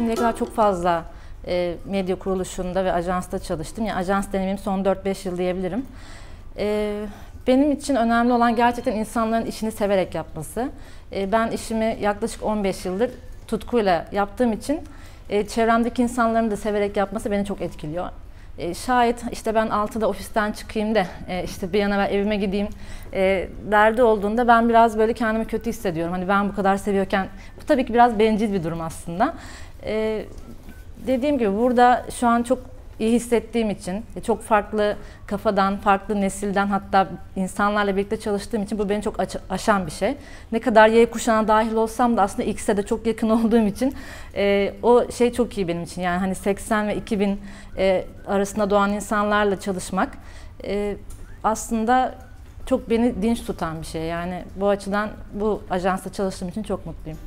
şimdiye kadar çok fazla e, medya kuruluşunda ve ajansta çalıştım. Yani ajans deneyimim son 4-5 yıl diyebilirim. E, benim için önemli olan gerçekten insanların işini severek yapması. E, ben işimi yaklaşık 15 yıldır tutkuyla yaptığım için e, çevremdeki insanların da severek yapması beni çok etkiliyor. E, şayet işte ben 6'da ofisten çıkayım da e, işte bir an evvel evime gideyim e, derdi olduğunda ben biraz böyle kendimi kötü hissediyorum. Hani ben bu kadar seviyorken bu tabii ki biraz bencil bir durum aslında. E, dediğim gibi burada şu an çok iyi hissettiğim için, e, çok farklı kafadan, farklı nesilden hatta insanlarla birlikte çalıştığım için bu beni çok aşan bir şey. Ne kadar Y kuşağına dahil olsam da aslında X'e de çok yakın olduğum için e, o şey çok iyi benim için. Yani hani 80 ve 2000 e, arasında doğan insanlarla çalışmak e, aslında çok beni dinç tutan bir şey. Yani bu açıdan bu ajansta çalıştığım için çok mutluyum.